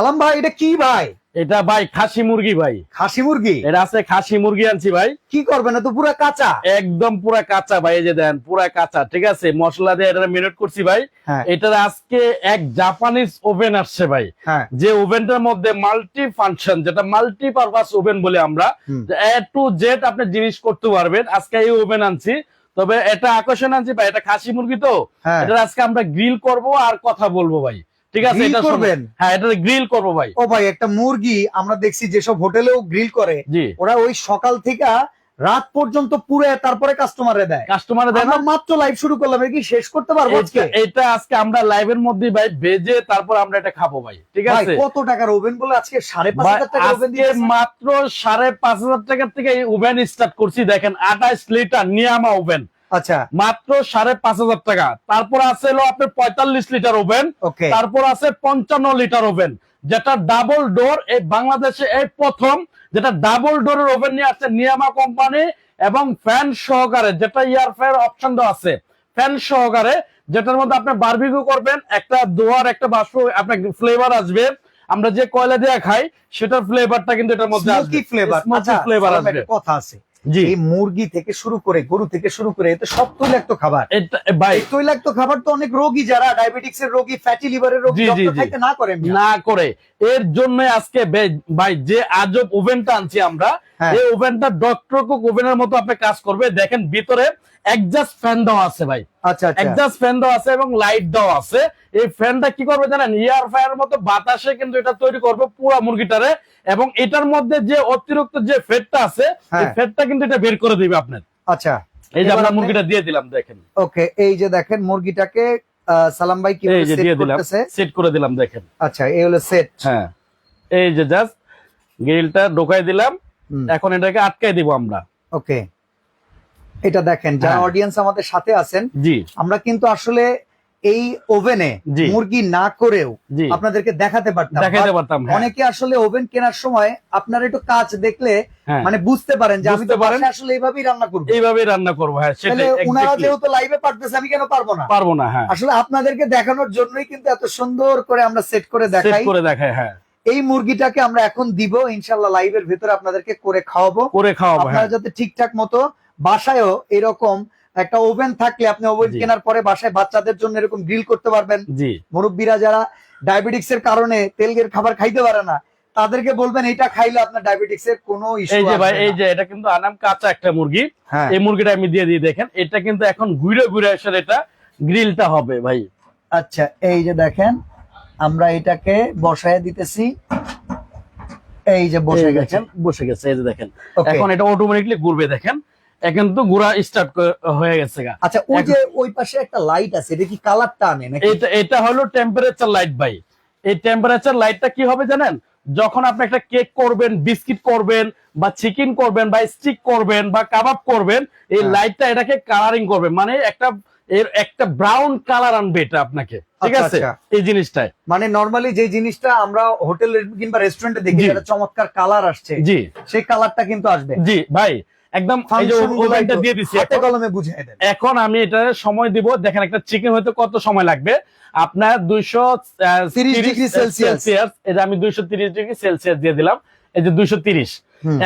আলাম ভাই এটা কি ভাই? এটা ভাই খাসি মুরগি ভাই। খাসি মুরগি? এটা আছে খাসি মুরগি আনছি ভাই। কি করবেন না তো পুরো কাঁচা। একদম পুরা কাঁচা ভাই এই যে দেন পুরা কাঁচা ঠিক আছে? মশলা দিয়ে এটা মিনিট করছি ভাই। হ্যাঁ। এটার আজকে এক জাপানিজ ওভেন আসছে ভাই। হ্যাঁ। যে ওভেনটার মধ্যে মাল্টি ফাংশন যেটা মাল্টি পারপাস ওভেন বলে আমরা। এ টু জেড আপনি জিনিস করতে পারবেন। আজকে এই ওভেন আনছি। তবে এটা আকর্ষণ আনছি ভাই এটা খাসি মুরগি তো। হ্যাঁ। এটা আজকে আমরা গ্রিল করব আর কথা বলব ভাই। ঠিক আছে এটা করবেন? হ্যাঁ এটা গ্রিল করব ভাই। ও ভাই একটা মুরগি আমরা দেখছি যেসব হোটেলেও গ্রিল করে ওরা ওই সকাল থেকে রাত পর্যন্ত পুরে তারপরে কাস্টমারে দেয়। কাস্টমারে দেন আমরা মাত্র লাইভ শুরু করলাম কি শেষ করতে পারব আজকে? এটা- আজকে আমরা লাইভের মধ্যে ভাই ভেজে তারপর আমরা এটা খাব ভাই ঠিক আছে? কত টাকার ওভেন বলে আজকে সাড়ে পাঁচ ভাই, হাজার টাকা ওভেন দিয়েছে? মাত্র সাড়ে পাঁচ হাজার টাকার থেকে এই ওভেন স্টার্ট করছি দেখেন আঠাইশ লিটার নিয়ামা ওভেন আচ্ছা। মাত্র সাড়ে পাঁচ হাজার টাকা। তারপর আছে হলো আপনার পঁয়তাল্লিশ লিটার ওভেন। তারপর আছে পঞ্চান্ন লিটার ওভেন। যেটা ডাবল ডোর এই বাংলাদেশে এই প্রথম যেটা ডাবল ডোরের ওভেন নিয়ে আসছে নিয়ামা কোম্পানি এবং ফ্যান সহকারে যেটা ইয়ার ফ্যান অপশন দেওয়া আছে। ফ্যান সহকারে যেটার মধ্যে আপনি বারবিকিউ করবেন একটা দোয়ার একটা বাষ্প আপনার ফ্লেভার আসবে। আমরা যে কয়লা দিয়ে খাই সেটার ফ্লেভারটা কিন্তু এটার মধ্যে আসবে। ফ্লেভার সালাম, আসবে। কথা আছে। এই মুরগি থেকে শুরু করে গরু থেকে শুরু করে এতে সব তৈলাক্ত খাবার। ভাই। তৈলাক্ত খাবার তো অনেক রোগী যারা ডায়াবেটিক্স এর রোগী ফ্যাটি লিভারের রোগী। খাইতে না করে না করে। এর জন্য আজকে ভাই যে আজব ওভেনটা আনছি আমরা হ্যাঁ। এই ওভেনটা ডক্টর কুক ওভেনের মতো আপনি কাজ করবে। দেখেন ভিতরে একজাস্ট ফ্যান দেওয়া আছে ভাই। আচ্ছা আচ্ছা। একজাস্ট ফ্যান দেওয়া আছে এবং লাইট দেওয়া আছে। এই ফ্যানটা কি করবে জানেন? ইয়ার ফায়ার মতো বাতাসে কিন্তু এটা তৈরি করবে পুরা মুরগিটারে। এবং এটার মধ্যে যে অতিরিক্ত যে ফেটটা আছে এই হ্যাঁ। ফেটটা কিন্তু এটা বের করে দিবে আপনার। আচ্ছা। এই যে আমরা মুরগিটা দিয়ে দিলাম দেখেন। ওকে এই যে দেখেন মুরগিটাকে সালাম ভাই কীভাবে সেট দিয়ে দিলাম। করতেছে? সেট করে দিলাম দেখেন। আচ্ছা এই হলো সেট হ্যাঁ। এই যে জাস্ট গ্রিলটা ঢোকাই দিলাম। এখন এটাকে আটকাই দিব আমরা। ওকে। এটা দেখেন যারা হ্যাঁ। অডিয়েন্স আমাদের সাথে আছেন জি। আমরা কিন্তু আসলে এই ওভেনে মুরগি না করেও আপনাদেরকে দেখাতে পারতাম। হ্যাঁ। অনেকে আসলে ওভেন কেনার সময় আপনার একটু কাজ দেখলে হ্যাঁ। মানে বুঝতে পারেন যে আমি তো পারেন। আসলে এইভাবেই রান্না করব। এইভাবেই রান্না করব হ্যাঁ সেটাই উনারা। যেহেতু লাইভে পারতেছে আমি কেন পারব না? পারব না হ্যাঁ। আসলে আপনাদেরকে দেখানোর জন্যই কিন্তু এত সুন্দর করে আমরা সেট করে সেট দেখাই। করে দেখাই হ্যাঁ। এই মুরগিটাকে আমরা এখন দিব ইনশাল্লাহ লাইভের ভিতরে আপনাদেরকে করে খাওয়াবো। করে খাওয়াবো আপনারা হ্যাঁ। যাতে ঠিকঠাক মতো বাসায়ও এরকম একটা ওভেন থাকলে আপনি ওভেন কেনার পরে বাসায় বাচ্চাদের জন্য এরকম গ্রিল করতে পারবেন। মুরব্বীরা যারা ডায়াবেটিক্স এর কারণে তেলের খাবার খাইতে পারে না তাদেরকে বলবেন এটা খাইলে আপনার ডায়াবেটিক্স এর কোনো ইস্যু এই যে ভাই এই যে এটা কিন্তু আনাম কাঁচা একটা মুরগি। হ্যাঁ। এই মুরগিটা আমি দিয়ে দিই দেখেন। এটা কিন্তু এখন ঘুরে ঘুরে আসলে এটা গ্রিলটা হবে ভাই। আচ্ছা এই যে দেখেন আমরা এটাকে বসায় দিতেছি। এই যে বসে এই গেছে। বসে গেছে এই যে দেখেন. এখন এটা অটোমেটিকলি ঘুরবে দেখেন। এখন তো ঘোরা স্টার্ট হয়ে গেছে আচ্ছা ওই যে ওই পাশে একটা লাইট আছে এটা কি কালারটা আনে নাকি? এটা এটা হলো টেম্পারেচার লাইট ভাই। এই টেম্পারেচার লাইটটা কি হবে জানেন? যখন আপনি একটা কেক করবেন বিস্কিট করবেন বা চিকেন করবেন বা স্টিক করবেন বা কাবাব করবেন এই হ্যাঁ। লাইটটা এটাকে কালারিং করবে। মানে একটা এর একটা ব্রাউন কালার আনবে এটা আপনাকে। ঠিক আচ্ছা, আছে? আচ্ছা। এই জিনিসটাই মানে নরমালি যে জিনিসটা আমরা হোটেল কিংবা রেস্টুরেন্টে দেখি। চমৎকার কালার আসছে জি। সেই কালারটা কিন্তু আসবে। জি ভাই। একদম দিয়ে এখন। কলমে বুঝিয়ে দেন। এখন আমি এটা সময় দিব দেখেন একটা চিকেন হতে কত সময় লাগবে। আপনার দুইশো 30 degree Celsius। সেলসিয়াস এটা আমি দুইশো ডিগ্রি সেলসিয়াস দিয়ে দিলাম। এই যে দুইশো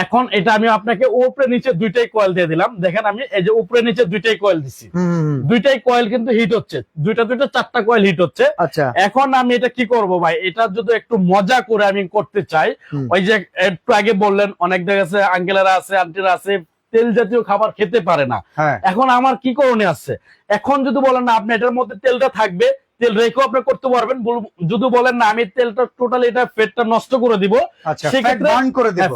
এখন এটা আমি আপনাকে উপরে নিচে দুইটাই কয়েল দিয়ে দিলাম। দেখেন আমি এই যে উপরে নিচে দুইটাই কয়েল দিছি। দুইটাই কয়েল কিন্তু হিট হচ্ছে। দুইটা দুইটা চারটা কয়েল হিট হচ্ছে। আচ্ছা। এখন আমি এটা কি করব ভাই? এটা যদি একটু মজা করে আমি করতে চাই ওই যে একটু আগে বললেন অনেক জায়গায় আছে আঙ্কেলেরা আছে আন্টিরা আছে তেল জাতীয় খাবার খেতে পারে না। হ্যাঁ। এখন আমার কি করণে আছে? এখন যদি বলেন না আপনি এটার মধ্যে তেলটা থাকবে তেল রেখেও আপনি করতে পারবেন। যদি বলেন না আমি তেলটা টোটালি এটা ফেটটা নষ্ট করে দিব আচ্ছা সেক্ষেত্রে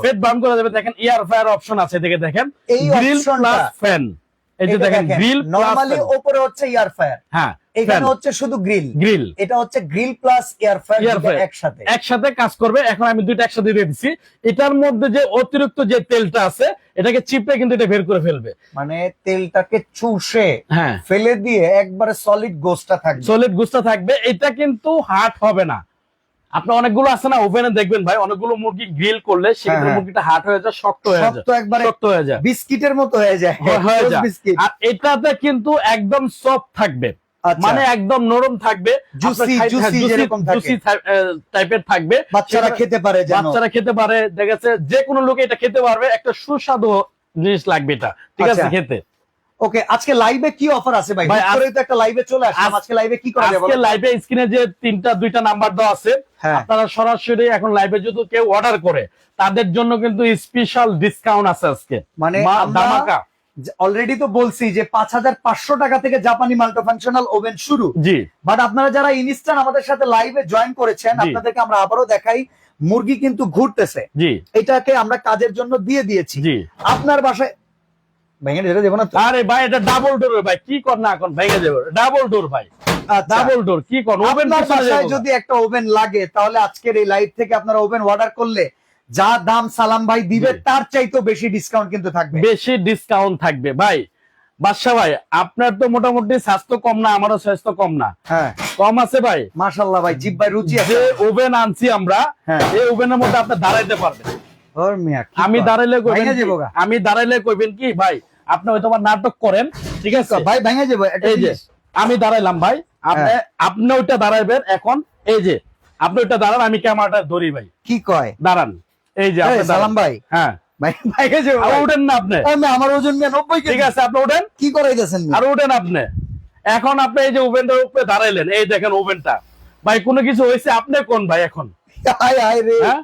ফেট বার্ন করে দেবে। দেখেন এয়ার ফায়ার অপশন আছে দেখে দেখেন। এই গ্রিল প্লাস ফ্যান এই যে দেখেন গ্রিল নরমালি উপরে হচ্ছে এয়ার ফায়ার হ্যাঁ এখানে হচ্ছে শুধু গ্রিল গ্রিল এটা হচ্ছে গ্রিল প্লাস এয়ার ফায়ার একসাথে। একসাথে কাজ করবে এখন আমি দুইটা একসাথে দিয়ে দিচ্ছি। এটার মধ্যে যে অতিরিক্ত যে তেলটা আছে এটাকে চিপে কিন্তু এটা বের করে ফেলবে। মানে তেলটাকে চুষে হ্যাঁ। ফেলে দিয়ে একবারে সলিড গোসটা থাকবে। সলিড থাকবে এটা কিন্তু হার্ড হবে না। আপনার অনেকগুলো আছে না ওভেনে দেখবেন ভাই অনেকগুলো মুরগি গ্রিল করলে সেক্ষেত্রে হ্যাঁ। মুরগিটা হার্ড হয়ে যায় শক্ত হয়ে যায়। শক্ত একবারে শক্ত হয়ে যায়। বিস্কিটের মতো হয়ে যায়। হয়ে- হয়ে যায়। বিস্কিট আর এটাতে কিন্তু একদম সফট থাকবে। আচ্ছা। মানে একদম নরম থাকবে। খাই- juicy হ্যাঁ, টাইপের থাকবে। বাচ্চারা খেতে পারে বাচ্চারা খেতে পারে। দেখা যাচ্ছে যে কোনো লোকে এটা খেতে পারবে। একটা সুস্বাদু জিনিস লাগবে এটা। ঠিক আছে আচ্ছা। খেতে। ওকে আজকে লাইভে কি অফার আছে ভাই? ভাই, হুট তো একটা লাইভে চলে আসলাম। আজকে লাইভে কি করা যাবে আজকে লাইভে স্ক্রিনে যে তিনটা দুইটা নাম্বার দেওয়া আছে হ্যাঁ। আপনারা সরাসরি এখন লাইভে যদি কেউ অর্ডার করে তাদের জন্য কিন্তু স্পেশাল ডিসকাউন্ট আছে আজকে। মানে ধামাকা। অলরেডি তো বলছি যে পাঁচ হাজার পাঁচশো টাকা থেকে জাপানি মাল্টিফাংশনাল ওভেন শুরু। জি। বাট আপনারা যারা ইনস্ট্যান্ট আমাদের সাথে লাইভে জয়েন করেছেন। আপনাদেরকে আমরা আবারও দেখাই মুরগি কিন্তু ঘুরতেছে। জি। এটাকে আমরা কাজের জন্য দিয়ে দিয়েছি। জি। আপনার বাসায় ভেঙে দেবো না আরে ভাই এটা ডাবল ডোর ভাই কি কর না এখন ভেঙে যাবে ডাবল ডোর ভাই আচ্ছা। ডাবল ডোর কি কর ওভেন আপনার যদি একটা ওভেন লাগে তাহলে আজকের এই লাইভ থেকে আপনারা ওভেন অর্ডার করলে যা দাম সালাম ভাই দিবে তার বেশি ডিসকাউন্ট কিন্তু থাকবে। বেশি ডিসকাউন্ট থাকবে। ভাই বাদশা ভাই আপনার তো মোটামুটি স্বাস্থ্য কম না আমারও স্বাস্থ্য কম না। হ্যাঁ। কম আছে ভাই। মাশাল্লাহ ভাই জিভ ভাই রুচি আছে। ওভেন আনছি আমরা হ্যাঁ। এই ওভেনের মধ্যে আপনি দাঁড়াইতে পারবেন। আমি দাঁড়াইলে। আমি দাঁড়াইলে কইবেন কি ভাই? আপনি হয়তো নাটক করেন ঠিক আছে? ভাই ভেঙে যাব এই যে আমি দাঁড়াইলাম ভাই। আপনি হ্যাঁ। আপনি ওইটা দাঁড়াইবেন এখন। এই যে আপনি ওইটা দাঁড়ান আমি ক্যামেরাটা ধরি ভাই। কি কয়? দাঁড়ান। এই যে আপনি দাঁড়ান। ভাই। হ্যাঁ। আর না আপনি। আমার ওজন নব্বই ঠিক আছে আপনি উঠেন। কি করাইতেছেন আর উঠেন আপনি। এখন আপনি এই যে ওভেনটার উপরে দাঁড়াইলেন এই দেখেন ওভেনটা। ভাই কোনো কিছু হয়েছে? আপনি কোন ভাই এখন? হায় হায় রে। হ্যাঁ?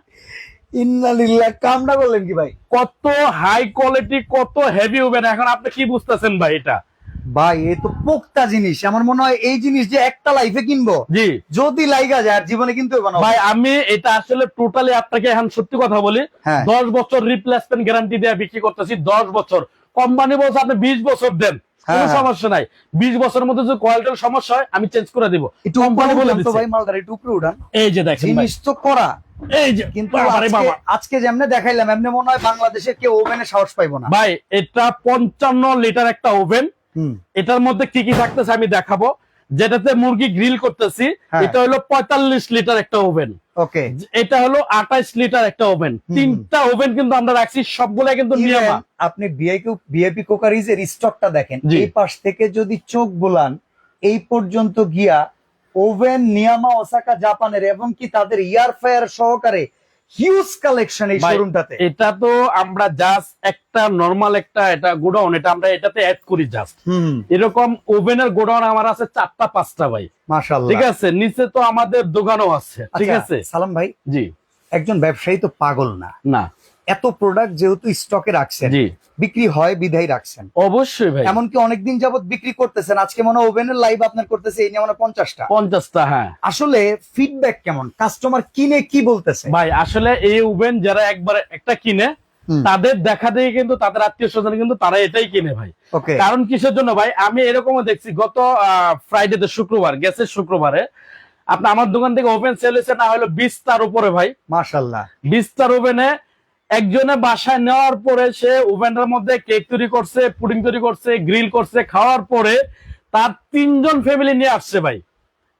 ইন্নালিল্লাহ কামটা করলেন কি ভাই? কত হাই কোয়ালিটি কত হেভি এখন আপনি কি বুঝতেছেন ভাই এটা? ভাই এ তো পোক্তা জিনিস। আমার মনে হয় এই জিনিস যে একটা লাইফে কিনবো জি। যদি লাইগা যায় জীবনে কিন্তু ভাই আমি এটা আসলে টোটালি আপনাকে এখন সত্যি কথা বলি। হ্যাঁ। দশ বছর রিপ্লেসমেন্ট গ্যারান্টি দিয়ে বিক্রি করতেছি দশ বছর। কোম্পানি বলছে আপনি বিশ বছর দেন। কোনো হ্যাঁ। সমস্যা নাই। বিশ বছরের মধ্যে যদি কোয়ালিটির সমস্যা হয় আমি চেঞ্জ করে দিব। একটু কোম্পানি বলে দিচ্ছে। ভাই মালদার একটু উপরে উঠান। এই যে দেখেন জিনিস তো করা। এই যে কিন্তু আজকে- বাবা। আজকে যেমনে দেখাইলাম এমনি মনে হয় বাংলাদেশে কেউ ওভেনে সাহস পাইবো না। ভাই এটা পঞ্চান্ন লিটার একটা ওভেন হুম। এটার মধ্যে কি কি থাকতেছে আমি দেখাবো। যেটাতে মুরগি গ্রিল করতেছি হ্যাঁ। এটা হলো পঁয়তাল্লিশ লিটার একটা ওভেন ওকে। এটা হলো আঠাইশ লিটার একটা ওভেন তিনটা ওভেন কিন্তু আমরা রাখছি সবগুলা কিন্তু নিয়মা। আপনি ভিআইপি ভিআইপি কোকারিজের স্টকটা দেখেন। এই পাশ থেকে যদি চোখ বুলান এই পর্যন্ত গিয়া ওভেন নিয়ামা ওসাকা জাপানের এবং কি তাদের ইয়ার ফায়ার সহকারে হিউজ কালেকশন এই শোরুমটাতে এটা তো আমরা জাস্ট একটা নরমাল একটা এটা গোডাউন এটা আমরা এটাতে অ্যাড করি জাস্ট এরকম ওভেনের গোডাউন আমার আছে চারটা পাঁচটা ভাই। মাশাআল্লাহ। ঠিক আছে নিচে তো আমাদের দোকানও আছে ঠিক আচ্ছা, আছে। সালাম ভাই। জি। একজন ব্যবসায়ী তো পাগল না। না। এত প্রোডাক্ট যেহেতু স্টকে রাখছেন বিক্রি হয় বিধাই রাখছেন। অবশ্যই ভাই। এমনকি অনেকদিন যাবত বিক্রি করতেছেন আজকে মনে ওভেনের লাইভ আপনার করতেছে এই নিয়ে মনে পঞ্চাশটা। পঞ্চাশটা হ্যাঁ। আসলে ফিডব্যাক কেমন? কাস্টমার কিনে কি বলতেছে? ভাই আসলে এই ওভেন যারা একবার একটা কিনে তাদের দেখা দিয়ে কিন্তু তাদের আত্মীয় স্বজন কিন্তু তারা এটাই কিনে ভাই। ওকে কারণ কিসের জন্য ভাই? আমি এরকমও দেখছি গত ফ্রাইডেতে শুক্রবার গেছে শুক্রবারে আপনি আমার দোকান থেকে ওভেন সেল হয়েছে না হলো বিশ তার উপরে ভাই। মাশাল্লাহ বিশ তার ওভেনে একজনে বাসায় নেওয়ার পরে সে ওভেনটার মধ্যে কেক তৈরি করছে পুডিং তৈরি করছে গ্রিল করছে খাওয়ার পরে তার তিনজন ফ্যামিলি নিয়ে আসছে ভাই।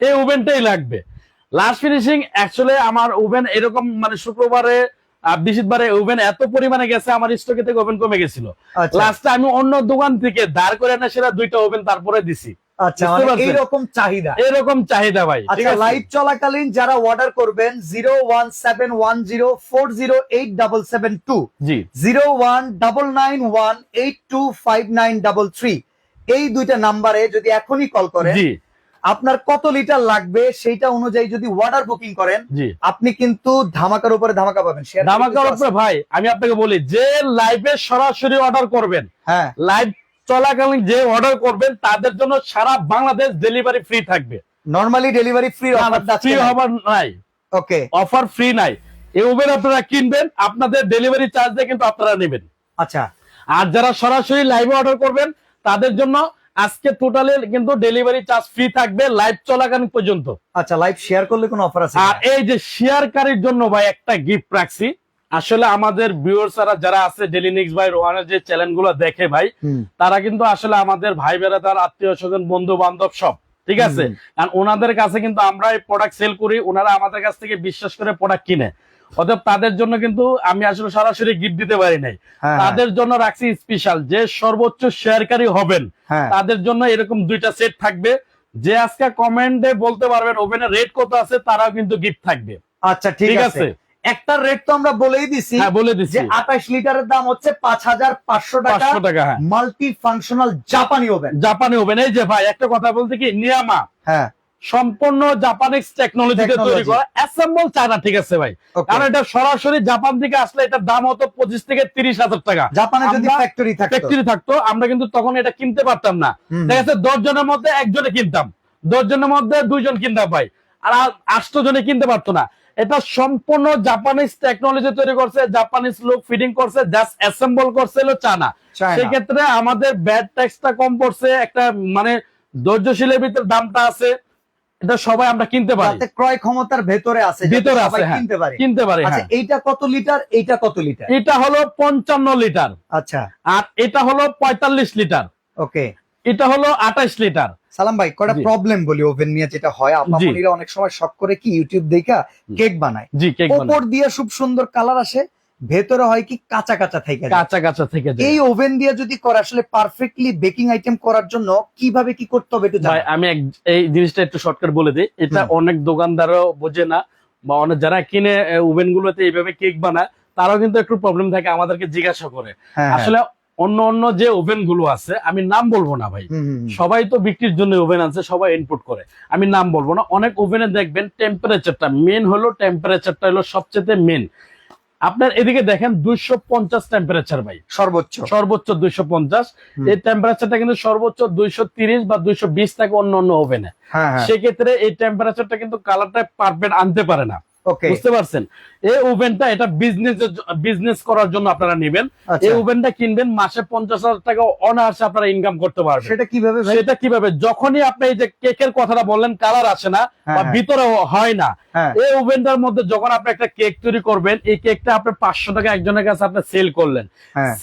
এই ওভেনটাই লাগবে। লাস্ট ফিনিশিং অ্যাকচুয়ালি আমার ওভেন এরকম মানে শুক্রবারে বৃহস্পতিবারে ওভেন এত পরিমাণে গেছে আমার স্টকে থেকে ওভেন কমে গেছিল। আচ্ছা। লাস্টে আমি অন্য দোকান থেকে দাঁড় করে এনে সেটা দুইটা ওভেন তারপরে দিছি। আচ্ছা বুঝতে মানে পারছেন? এইরকম চাহিদা। এরকম চাহিদা ভাই। আচ্ছা লাইভ চলাকালীন যারা অর্ডার করবেন zero one seven one zero four zero eight double seven two জি। Zero one double nine one eight two five nine double three এই দুইটা নাম্বারে যদি এখনই কল করেন জি। আপনার কত লিটার লাগবে সেইটা অনুযায়ী যদি অর্ডার বুকিং করেন আপনি কিন্তু ধামাকার উপরে ধামাকা পাবেন। ধামাকার উপরে ভাই আমি আপনাকে বলি যে লাইভে সরাসরি অর্ডার করবেন হ্যাঁ। লাইভ চলাকালীন যে অর্ডার করবেন তাদের জন্য সারা বাংলাদেশ ডেলিভারি ফ্রি থাকবে। নর্মালি ডেলিভারি ফ্রি ফ্রি হবার নাই। ওকে অফার ফ্রি নাই। এই উবের আপনারা কিনবেন আপনাদের ডেলিভারি চার্জ দিয়ে কিন্তু আপনারা নেবেন। আচ্ছা। আর যারা সরাসরি লাইভে অর্ডার করবেন তাদের জন্য আজকে টোটালি কিন্তু ডেলিভারি চার্জ ফ্রি থাকবে লাইভ চলাকালীন পর্যন্ত। আচ্ছা লাইভ শেয়ার করলে কোনো অফার আছে আর এই যে শেয়ারকারীর জন্য ভাই একটা গিফট রাখছি। আসলে আমাদের ভিউয়ার্সরা যারা আছে ডেলি নিক্স ভাই রোহানের যে চ্যানেলগুলো দেখে ভাই তারা কিন্তু আসলে আমাদের ভাই বেড়াদার আত্মীয় স্বজন বন্ধু বান্ধব সব ঠিক আছে? কারণ ওনাদের কাছে কিন্তু আমরা এই প্রোডাক্ট সেল করি ওনারা আমাদের কাছ থেকে বিশ্বাস করে প্রোডাক্ট কিনে। অতএব তাদের জন্য কিন্তু আমি আসলে সরাসরি গিফট দিতে পারি নাই। হ্যাঁ, তাদের জন্য রাখছি স্পেশাল যে সর্বোচ্চ শেয়ারকারী হবেন হ্যাঁ। তাদের জন্য এরকম দুইটা সেট থাকবে। যে আজকে কমেন্টে বলতে পারবেন ওভেনের রেট কত আছে তারাও কিন্তু গিফট থাকবে। আচ্ছা ঠিক আছে? একটা রেট তো আমরা বলেই দিছি হ্যাঁ বলে যে আঠাশ লিটারের দাম হচ্ছে পাঁচ হাজার পাঁচশো টাকা টাকা। হ্যাঁ মাল্টি ফাংশনাল জাপানি ওভেন জাপানি ওভেন এই যে ভাই একটা কথা বলতে কি? নিয়ামা। হ্যাঁ। সম্পূর্ণ জাপানিজ টেকনোলজিতে তৈরি করা। অ্যাসেম্বল চায়না ঠিক আছে ভাই। কারণ এটা সরাসরি জাপান থেকে আসলে এটার দাম হতো পঁচিশ থেকে তিরিশ হাজার টাকা। জাপানে যদি ফ্যাক্টরি থাকতো। ফ্যাক্টরি থাকতো আমরা কিন্তু তখন এটা কিনতে পারতাম না। ঠিক আছে দশ জনের মধ্যে একজনে কিনতাম। দশ জনের মধ্যে দুইজন কিনতাম ভাই। আর আষ্ট জনে কিনতে পারতো না। এটা সম্পূর্ণ জাপানিজ টেকনোলজি তৈরি করছে জাপানিজ লোক ফিডিং করছে জাস্ট অ্যাসেম্বল করছে হলো চানা। সেক্ষেত্রে আমাদের ব্যাড ট্যাক্সটা কম পড়ছে একটা মানে ধৈর্যশীলের ভিতরে দামটা আছে এটা সবাই আমরা কিনতে পারি। ক্রয় ক্ষমতার ভেতরে আছে ভিতরে আছে, হ্যাঁ। কিনতে পারে। কিনতে পারি আচ্ছা হ্যাঁ। এইটা কত লিটার এইটা কত লিটার? এটা হলো পঞ্চান্ন লিটার। আচ্ছা। আর এটা হলো পঁয়তাল্লিশ লিটার। ওকে। এটা হলো আঠাইশ লিটার। সালাম ভাই কয়টা জি। প্রবলেম বলি ওভেন নিয়ে যেটা হয়? আপামনিরা অনেক সময় শখ করে কি ইউটিউব দেখা কেক বানায়। জি কেক ওপর দিয়ে খুব সুন্দর কালার আসে ভেতরে হয় কি কাঁচা কাঁচা থেকে কাঁচা কাঁচা থেকে এই ওভেন দিয়ে যদি করে আসলে পারফেক্টলি বেকিং আইটেম করার জন্য কীভাবে কি করতে হবে একটু ভাই আমি এই জিনিসটা একটু শর্টকাট বলে দিই। এটা অনেক দোকানদারও বোঝে না বা অনেক যারা কিনে ওভেন গুলোতে এইভাবে কেক বানায় তারাও কিন্তু একটু প্রবলেম থাকে আমাদেরকে জিজ্ঞাসা করে। হ্যাঁ, হ্যাঁ। আসলে অন্য অন্য যে ওভেনগুলো আছে আমি নাম বলব না ভাই। সবাই তো বিক্রির জন্য ওভেন আছে সবাই ইনপুট করে। আমি নাম বলব না অনেক ওভেনে দেখবেন টেম্পারেচারটা মেন হলো টেম্পারেচারটা হলো সবচেয়ে মেন আপনার এদিকে দেখেন দুইশো পঞ্চাশ টেম্পারেচার ভাই। সর্বোচ্চ। সর্বোচ্চ দুইশো পঞ্চাশ। এই টেম্পারেচারটা কিন্তু সর্বোচ্চ দুইশো তিরিশ বা দুইশো বিশ থাকে অন্য অন্য ওভেনে। হ্যাঁ হ্যাঁ। সেক্ষেত্রে এই টেম্পারেচারটা কিন্তু কালারটা পারফেক্ট আনতে পারে না। বুঝতে পারছেন? এই ওভেনটা এটা বিজনেস বিজনেস করার জন্য আপনারা নেবেন। আচ্ছা। এই ওভেনটা কিনবেন মাসে পঞ্চাশ হাজার টাকা অনায়াসে আপনারা ইনকাম করতে পারবেন। সেটা কীভাবে সেটা কীভাবে? যখনই আপনি এই যে কেকের কথাটা বললেন কালার আসে না হ্যাঁ, বা হ্যাঁ। ভিতরে হয় না। হ্যাঁ। এই ওভেনটার মধ্যে যখন আপনি একটা কেক তৈরি করবেন এই কেকটা আপনি পাঁচশো টাকা একজনের কাছে আপনি সেল করলেন।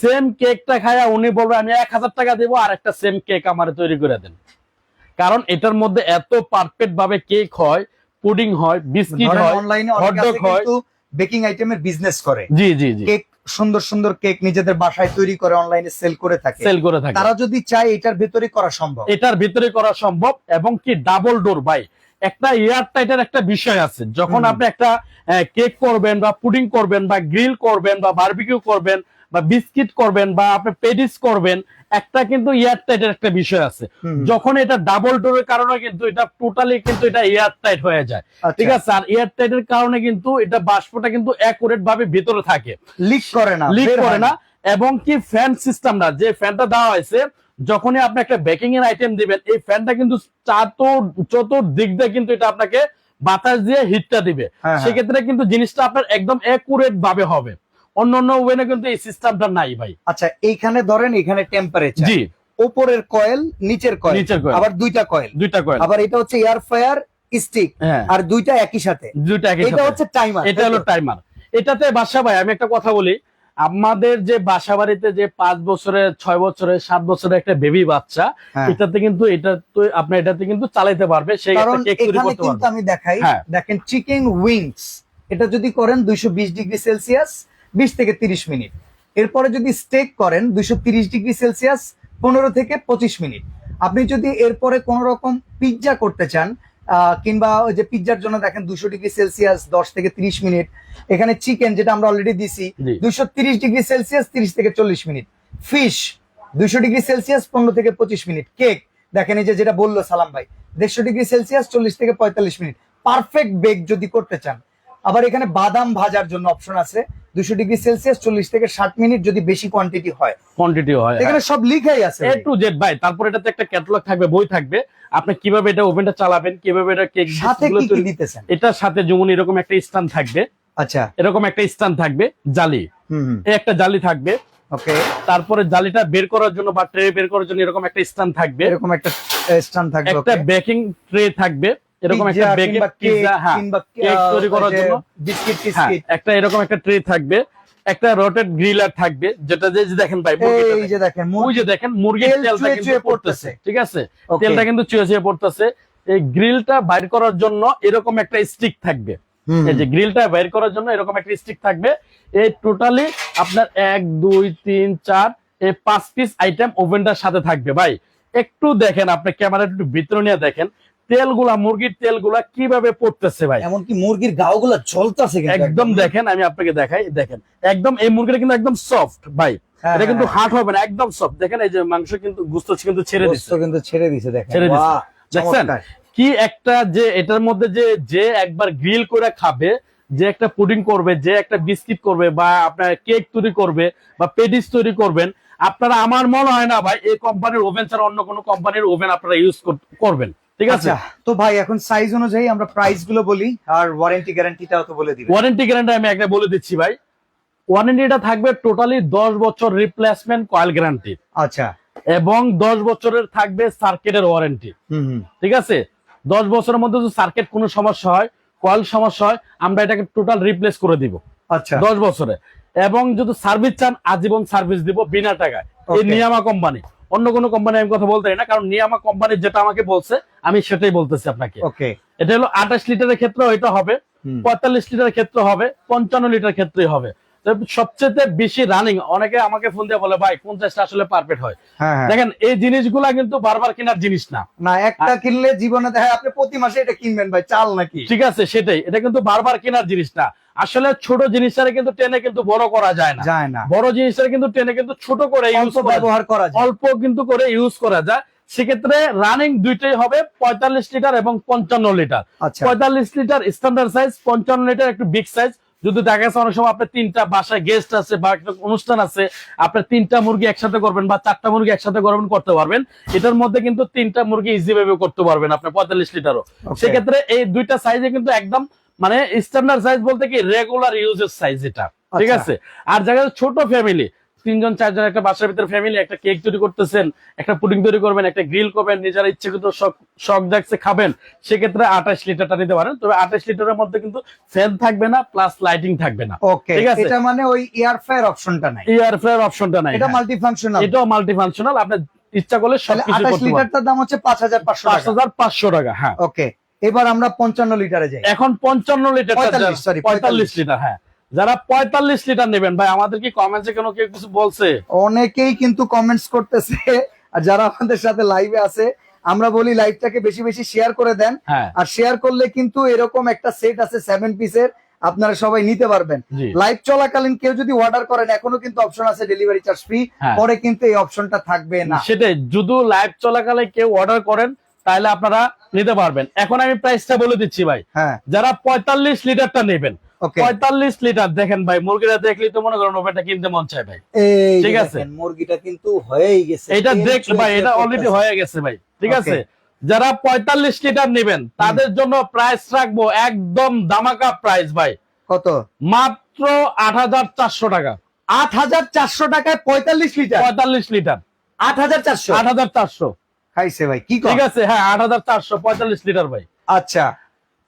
সেম কেকটা খায়া উনি বলবে আমি এক হাজার টাকা দেবো আর একটা সেম কেক আমার তৈরি করে দেন। কারণ এটার মধ্যে এত পারফেক্ট ভাবে কেক হয় পুডিং হয় বিস্কিট হয় অনলাইনে dog হয়। কিন্তু বেকিং আইটেমের বিজনেস করে। জি জি জি। কেক সুন্দর সুন্দর কেক নিজেদের বাসায় তৈরি করে অনলাইনে সেল করে থাকে। সেল করে থাকে। তারা যদি চায় এটার ভেতরে করা সম্ভব। এটার ভিতরে করা সম্ভব এবং কি ডাবল ডোর ভাই। একটা এয়ার টাইটের একটা বিষয় আছে। যখন আপনি একটা কেক করবেন বা পুডিং করবেন বা গ্রিল করবেন বা বারবিকিউ করবেন বা বিস্কিট করবেন বা আপনি পেডিস করবেন একটা কিন্তু এয়ার টাইটের একটা বিষয় আছে। যখন এটা ডাবল ডোরের কারণে কিন্তু এটা টোটালি কিন্তু এটা এয়ার টাইট হয়ে যায়। আচ্ছা, ঠিক আছে আর এয়ার টাইটের কারণে কিন্তু এটা বাষ্পটা কিন্তু অ্যাকুরেট ভাবে ভিতরে থাকে। লিক করে না লিক করে না। এবং কি ফ্যান সিস্টেম না যে ফ্যানটা দেওয়া হয়েছে যখনই আপনি একটা বেকিং এর আইটেম দিবেন এই ফ্যানটা কিন্তু চাতুর চতুর দিক দিয়ে কিন্তু এটা আপনাকে বাতাস দিয়ে হিটটা দিবে। হ্যাঁ, হ্যাঁ। সেক্ষেত্রে কিন্তু জিনিসটা আপনার একদম একুরেট ভাবে হবে। অন্য অন্য ওভেনে কিন্তু এই সিস্টেমটা নাই ভাই। আচ্ছা এইখানে ধরেন এখানে টেম্পারেচার জি। উপরের কয়েল নিচের কয়েল নিচের কয়েল। আবার দুইটা কয়েল দুইটা কয়েল আবার এটা হচ্ছে এয়ার ফায়ার স্টিক আর দুইটা একই সাথে। দুইটা একই এটা সাথে। হচ্ছে টাইমার এটা হলো টাইমার এটাতে বাসা ভাই আমি একটা কথা বলি আমাদের যে বাসা বাড়িতে যে পাঁচ বছরের ছয় বছরের সাত বছরের একটা বেবি বাচ্চা হ্যাঁ। এটাতে কিন্তু এটা তো আপনার এটাতে কিন্তু চালাইতে পারবে সেই এখানে কিন্তু আমি দেখাই হ্যাঁ। দেখেন চিকেন উইংস এটা যদি করেন দুইশো বিশ ডিগ্রি সেলসিয়াস বিশ থেকে তিরিশ মিনিট। এরপরে যদি স্টেক করেন দুইশো তিরিশ ডিগ্রি সেলসিয়াস পনেরো থেকে পঁচিশ মিনিট। আপনি যদি এরপরে কোন রকম পিৎজা করতে চান আহ, কিংবা ওই যে পিৎজার জন্য দেখেন দুশো ডিগ্রি সেলসিয়াস দশ থেকে তিরিশ মিনিট। এখানে চিকেন যেটা আমরা অলরেডি দিছি দুশো তিরিশ ডিগ্রি সেলসিয়াস তিরিশ থেকে চল্লিশ মিনিট। ফিশ দুইশো ডিগ্রি সেলসিয়াস পনেরো থেকে পঁচিশ মিনিট। কেক দেখেন এই যে যেটা বলল সালাম ভাই দেড়শো ডিগ্রি সেলসিয়াস চল্লিশ থেকে পঁয়তাল্লিশ মিনিট। পারফেক্ট বেক যদি করতে চান আবার এখানে বাদাম ভাজার জন্য অপশন আছে। দুশো ডিগ্রি সেলসিয়াস চল্লিশ থেকে ষাট মিনিট যদি বেশি কোয়ান্টিটি হয়। কোয়ান্টিটি হয় এখানে সব লিখাই আছে এ টু জেড ভাই তারপর এটাতে একটা ক্যাটালগ থাকবে বই থাকবে। আপনি কীভাবে এটা ওভেনটা চালাবেন কীভাবে এটা কেক সাথে কি দিতেছেন? এটার সাথে যেমন এরকম একটা স্ট্যান্ড থাকবে। আচ্ছা। এরকম একটা স্ট্যান্ড থাকবে জালি। হুম এই একটা জালি থাকবে। ওকে। তারপরে জালিটা বের করার জন্য বা ট্রে বের করার জন্য এরকম একটা স্ট্যান্ড থাকবে। এরকম একটা স্ট্যান্ড থাকবে একটা বেকিং ট্রে থাকবে। এরকম একটা পিৎজা হ্যাঁ কেক তৈরি করার জন্য। বিস্কিট হ্যাঁ টিস্কিট একটা এরকম একটা ট্রে থাকবে একটা রোটেড গ্রিলার থাকবে যেটা যে দেখেন ভাই এই যে দেখেন। ওই যে দেখেন মুরগির তেলটা কিন্তু পড়তেছে। ঠিক আছে? তেলটা কিন্তু চুয়ে চুয়ে পড়তেছে। এই গ্রিলটা বাইর করার জন্য এরকম একটা স্টিক থাকবে। এই যে গ্রিলটা বাইর করার জন্য এরকম একটা স্টিক থাকবে। এই টোটালি আপনার এক দুই তিন চার এই পাঁচ পিস আইটেম ওভেনটার সাথে থাকবে ভাই। একটু দেখেন আপনি ক্যামেরা একটু ভিতরে নিয়ে দেখেন। তেলগুলা মুরগির তেলগুলা কীভাবে পড়তেছে ভাই? এমনকি মুরগির গাও গুলা জ্বলতেছে একদম। দেখেন আমি আপনাকে দেখাই দেখেন। একদম এই মুরগিটা কিন্তু একদম সফট ভাই। হ্যাঁ, এটা কিন্তু হার্ড হবে না একদম সফট দেখেন এই যে মাংস কিন্তু গুস্ত কিন্তু ছেড়ে দিচ্ছে কিন্তু ছেড়ে দিছে দেখেন। ছেড়ে। দেখছেন? কি একটা যে এটার মধ্যে যে যে একবার গ্রিল করে খাবে যে একটা পুডিং করবে যে একটা বিস্কিট করবে বা আপনার কেক তৈরি করবে বা পেডিস তৈরি করবেন আপনারা আমার মনে হয় না ভাই এই কোম্পানির ওভেন ছাড়া অন্য কোনো কোম্পানির ওভেন আপনারা ইউজ করবেন। ঠিক আছে? আচ্ছা তো ভাই এখন সাইজ অনুযায়ী আমরা প্রাইসগুলো বলি আর ওয়ারেন্টি গ্যারান্টিটাও তো বলে দিবেন। ওয়ারেন্টি গ্যারান্টি আমি একটা বলে দিচ্ছি ভাই। ওয়ারেন্টিটা থাকবে টোটালি দশ বছর রিপ্লেসমেন্ট কয়েল গ্যারান্টি আচ্ছা। এবং দশ বছরের থাকবে সার্কিটের ওয়ারেন্টি ঠিক আছে? দশ বছরের মধ্যে যদি সার্কিট কোনো সমস্যা হয় কয়েল সমস্যা হয় আমরা এটাকে টোটাল রিপ্লেস করে দিব। আচ্ছা। দশ বছরে। এবং যদি সার্ভিস চান আজীবন সার্ভিস দিব বিনা টাকায়। এই নিয়ামা কোম্পানি অন্য কোনো কোম্পানি আমি কথা বলতে না কারণ নিয়ে আমার কোম্পানি যেটা আমাকে বলছে আমি সেটাই বলতেছি আপনাকে। ওকে। এটা হলো আঠাশ লিটারের ক্ষেত্রে এটা হবে পঁয়তাল্লিশ লিটারের ক্ষেত্রে হবে পঞ্চান্ন লিটার ক্ষেত্রে হবে। সবচেয়ে বেশি রানিং অনেকে আমাকে ফোন দিয়ে বলে ভাই পঞ্চাশটা আসলে পারফেক্ট হয়। হ্যাঁ হ্যাঁ। দেখেন এই জিনিসগুলা কিন্তু বারবার কেনার জিনিস না। না একটা কিনলে জীবনে দেখা আপনি প্রতি মাসে এটা কিনবেন ভাই চাল নাকি? ঠিক আছে সেটাই। এটা কিন্তু বারবার কেনার জিনিস না। আসলে ছোট জিনিসটারে কিন্তু টেনে কিন্তু বড় করা যায় না। যায় না। বড় জিনিসটারে কিন্তু টেনে কিন্তু ছোট করে ইউজ ব্যবহার করা যায়। অল্প কিন্তু করে ইউজ করা যায়। সেক্ষেত্রে রানিং দুইটাই হবে পঁয়তাল্লিশ লিটার এবং পঞ্চান্ন লিটার। আচ্ছা। পঁয়তাল্লিশ লিটার স্ট্যান্ডার্ড সাইজ পঞ্চান্ন লিটার একটু বিগ সাইজ যদি দেখা যাচ্ছে অনেক সময় আপনার তিনটা বাসায় গেস্ট আছে বা একটা অনুষ্ঠান আছে আপনার তিনটা মুরগি একসাথে করবেন বা চারটা মুরগি একসাথে করবেন করতে পারবেন এটার মধ্যে কিন্তু তিনটা মুরগি ইজি ভাবে করতে পারবেন আপনার পঁয়তাল্লিশ লিটারও সেক্ষেত্রে এই দুইটা সাইজে কিন্তু একদম মানে স্ট্যান্ডার্ড সাইজ বলতে কি রেগুলার ইউজের সাইজ এটা। ঠিক আচ্ছা। আছে? আর জায়গায় ছোট ফ্যামিলি তিনজন চারজন একটা বাসার ভিতরে ফ্যামিলি একটা কেক তৈরি করতেছেন একটা পুডিং তৈরি করবেন একটা গ্রিল করবেন নিজের ইচ্ছেকৃত শখ শখ জাগছে খাবেন। সেক্ষেত্রে আঠাশ লিটারটা নিতে পারেন। তবে আঠাশ লিটারের মধ্যে কিন্তু ফ্যান থাকবে না প্লাস লাইটিং থাকবে না। ওকে ঠিক আছে। এটা মানে ওই এয়ার ফ্রায়ার অপশনটা নাই। এয়ার ফ্রায়ার অপশনটা নাই এটা হ্যাঁ। মাল্টি ফাংশনাল এটাও মাল্টি ফাংশনাল আপনি ইচ্ছা করলে সবকিছু আঠাশ করতে লিটারটার দাম হচ্ছে পাঁচ হাজার পাঁচশো পাঁচ হাজার পাঁচশো টাকা হ্যাঁ। ওকে এবার আমরা পঞ্চান্ন লিটারে যাই। এখন পঞ্চান্ন লিটার 45, sorry, পঁয়তাল্লিশ লিটার হ্যাঁ। যারা পঁয়তাল্লিশ লিটার নেবেন ভাই আমাদের কি কমেন্টসে কোনো কেউ কিছু বলছে? অনেকেই কিন্তু কমেন্টস করতেছে আর যারা আমাদের সাথে লাইভে আছে আমরা বলি লাইভটাকে বেশি বেশি শেয়ার করে দেন হ্যাঁ। আর শেয়ার করলে কিন্তু এরকম একটা সেট আছে সেভেন পিসের আপনারা সবাই নিতে পারবেন। লাইভ চলাকালীন কেউ যদি অর্ডার করেন এখনও কিন্তু অপশন আছে ডেলিভারি চার্জ ফ্রি। পরে কিন্তু এই অপশনটা থাকবে না। সেটাই যদি লাইভ চলাকালে কেউ অর্ডার করেন তাহলে আপনারা নিতে পারবেন। এখন আমি প্রাইসটা বলে দিচ্ছি ভাই। হ্যাঁ। যারা পঁয়তাল্লিশ লিটারটা নেবেন পঁয়তাল্লিশ লিটার। দেখেন ভাই মুরগিটা দেখলেই তো মনে করেন ওভেনটা কিনতে মন চায় ভাই। ঠিক ঠিক আছে। আছে? মুরগিটা কিন্তু হয়েই গেছে। এটা দেখ ভাই এটা অলরেডি হয়ে গেছে ভাই। ঠিক আছে? যারা পঁয়তাল্লিশ লিটার নেবেন তাদের জন্য প্রাইস রাখব একদম দামাকা প্রাইস ভাই। কত? মাত্র আট হাজার চারশো টাকা। আট হাজার চারশো টাকায় পঁয়তাল্লিশ লিটার? পঁয়তাল্লিশ লিটার। আট হাজার চারশো? আট হাজার চারশো। খাইছে ভাই কি ঠিক আছে হ্যাঁ আট হাজার চারশো পঁয়তাল্লিশ লিটার ভাই। আচ্ছা।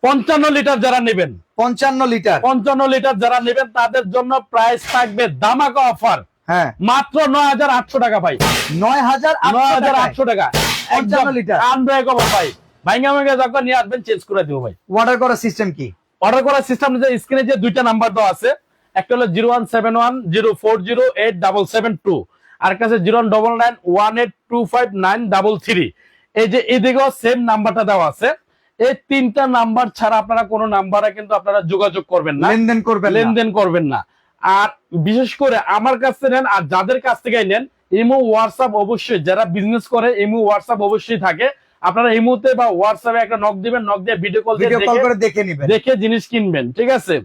পঞ্চান্ন লিটার যারা নেবেন পঞ্চান্ন লিটার। পঞ্চান্ন লিটার যারা নেবেন তাদের জন্য প্রাইস থাকবে দামাকা অফার হ্যাঁ। মাত্র নয় হাজার আটশো টাকা ভাই। নয় হাজার নয় হাজার আটশো টাকা। পঞ্চান্ন লিটার। ভাই। ভাইঙ্গা ভাইঙ্গা যখন নিয়ে আসবেন চেঞ্জ করে দিব ভাই। অর্ডার করার সিস্টেম কি? অর্ডার করার সিস্টেম যে স্ক্রিনে যে দুইটা নাম্বার দেওয়া আছে একটা হলো zero one seven one zero four zero eight double seven two আর কাছে zero double nine one eight two five nine double three এই যে এদিকেও সেম নাম্বারটা দেওয়া আছে। এই তিনটা নাম্বার ছাড়া আপনারা কোনো নাম্বারে কিন্তু আপনারা যোগাযোগ করবেন না। লেনদেন করবেন না। লেনদেন করবেন না। আর বিশেষ করে আমার কাছ থেকে নেন আর যাদের কাছ থেকে নেন ইমো হোয়াটসঅ্যাপ অবশ্যই যারা বিজনেস করে ইমো হোয়াটসঅ্যাপ অবশ্যই থাকে। আপনারা ইমোতে বা হোয়াটসঅ্যাপে একটা নক দিবেন নক দিয়ে ভিডিও কল দিয়ে কল দেখে- করে দেখে নিবেন। দেখে জিনিস কিনবেন ঠিক আছে?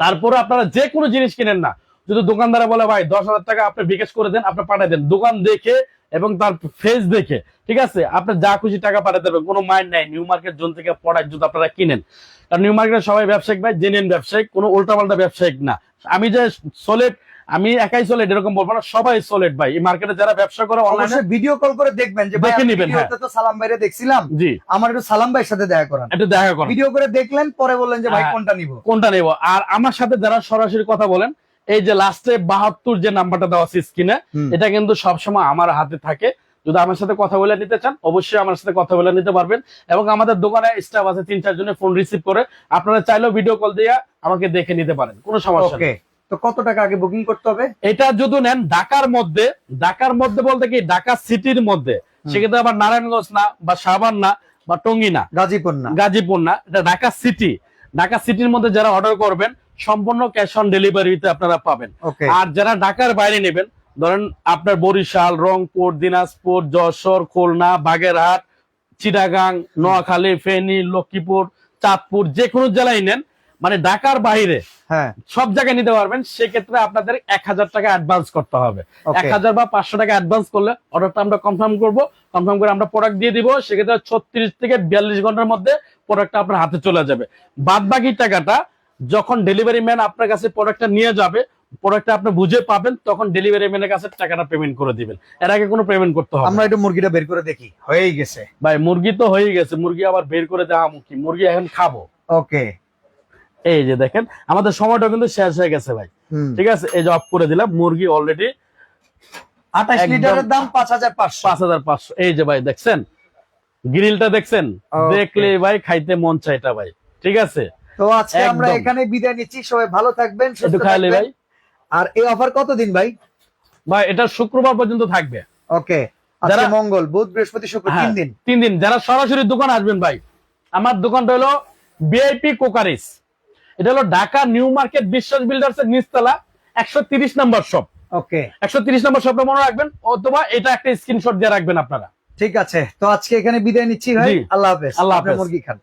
তারপরে আপনারা যে কোনো জিনিস কিনেন না যদি দোকানদারে বলে ভাই দশ হাজার টাকা আপনি বিকাশ করে দেন আপনি পাঠিয়ে দেন। দোকান দেখে এবং তার ফেস দেখে ঠিক আছে? আপনি যা খুশি টাকা পাঠাতে দেবেন কোনো মাইন্ড নাই। নিউ মার্কেট জোন থেকে প্রোডাক্ট যদি আপনারা কিনেন। কারণ নিউ মার্কেটের সবাই ব্যবসায়িক ভাই জেনুইন ব্যবসায়িক কোনো উল্টাপাল্টা ব্যবসায়িক না। আমি যে সলিড আমি একাই সলিড এরকম বলব না সবাই সলিড ভাই। এই মার্কেটে যারা ব্যবসা করে অনলাইনে ভিডিও কল করে দেখবেন যে দেখে নিবেন, হ্যাঁ। তো সালাম ভাইরে দেখছিলাম। জি। আমার একটু সালাম ভাইয়ের সাথে দেখা করান। একটু দেখা করেন। ভিডিও করে দেখলেন পরে বললেন যে ভাই হ্যাঁ। কোনটা নিব? কোনটা নেব? আর আমার সাথে যারা সরাসরি কথা বলেন এই যে লাস্টে বাহাত্তর যে নাম্বারটা দেওয়া আছে স্ক্রিনে এটা কিন্তু সবসময় আমার হাতে থাকে। যদি আমার সাথে কথা বলে নিতে চান অবশ্যই আমার সাথে কথা বলে নিতে পারবেন। এবং আমাদের দোকানে স্টাফ আছে তিন চার জনের ফোন রিসিভ করে আপনারা চাইলেও ভিডিও কল দিয়ে আমাকে দেখে নিতে পারেন। কোনো সমস্যা নেই। তো কত টাকা আগে বুকিং করতে হবে? এটা যদি নেন ঢাকার মধ্যে ঢাকার মধ্যে বলতে কি ঢাকা সিটির মধ্যে। সেক্ষেত্রে আবার নারায়ণগঞ্জ না বা সাবান না বা টঙ্গী না। গাজীপুর না। গাজীপুর না এটা ঢাকা সিটি ঢাকা সিটির মধ্যে যারা অর্ডার করবেন সম্পূর্ণ ক্যাশ অন ডেলিভারিতে আপনারা পাবেন। আর যারা ঢাকার বাইরে নেবেন ধরেন আপনার বরিশাল রংপুর দিনাজপুর যশোর খুলনা বাগেরহাট চিটাগাং নোয়াখালী ফেনী লক্ষ্মীপুর চাঁদপুর যে কোনো জেলায় নেন মানে ঢাকার বাইরে হ্যাঁ। সব জায়গায় নিতে পারবেন সেক্ষেত্রে আপনাদের এক হাজার টাকা অ্যাডভান্স করতে হবে। এক হাজার বা পাঁচশো টাকা অ্যাডভান্স করলে অর্ডারটা আমরা কনফার্ম করব কনফার্ম করে আমরা প্রোডাক্ট দিয়ে দিব সেক্ষেত্রে ছত্রিশ থেকে বিয়াল্লিশ ঘণ্টার মধ্যে প্রোডাক্টটা আপনার হাতে চলে যাবে। বাদ বাকি টাকাটা যখন ডেলিভারি ম্যান আপনার কাছে প্রোডাক্টটা নিয়ে যাবে প্রোডাক্টটা আপনি বুঝে পাবেন তখন ডেলিভারি ম্যানের কাছে টাকাটা পেমেন্ট করে দিবেন। এর আগে কোনো পেমেন্ট করতে হবে আমরা একটু মুরগিটা বের করে দেখি। হয়েই গেছে। ভাই মুরগি তো হয়ে গেছে। মুরগি আবার বের করে দেওয়া কি মুরগি এখন খাব। ওকে। এই যে দেখেন আমাদের সময়টা কিন্তু শেষ হয়ে গেছে ভাই। ঠিক আছে এই যে অফ করে দিলাম। মুরগি অলরেডি আঠাশ একদম- লিটারের দাম পাঁচ হাজার পাঁচশো। পাঁচ হাজার পাঁচশো। এই যে ভাই দেখছেন? গ্রিলটা দেখছেন? দেখলে ভাই খাইতে মন চাইটা ভাই। ঠিক আছে? তো আজকে আমরা এখানে বিদায় নিচ্ছি। সবাই ভালো থাকবেন সুস্থ থাকবেন। ভাই। আর এই অফার কতদিন ভাই? ভাই এটা শুক্রবার পর্যন্ত থাকবে। ওকে আজকে যারা- মঙ্গল বুধ বৃহস্পতি শুক্র হ্যাঁ, তিন দিন। তিন দিন। যারা সরাসরি দোকান আসবেন ভাই আমার দোকানটা হলো বিআইপি কোকারিস। এটা হলো Dhaka New Market Biswas builders এর নিচতলা একশো তিরিশ নম্বর শপ। ওকে। একশো তিরিশ নম্বর শপটা মনে রাখবেন অথবা এটা একটা স্ক্রিনশট দিয়ে রাখবেন আপনারা। ঠিক আছে তো আজকে এখানে বিদায় নিচ্ছি ভাই। আল্লাহ হাফেজ। আল্লাহ হাফেজ। মুরগি খান।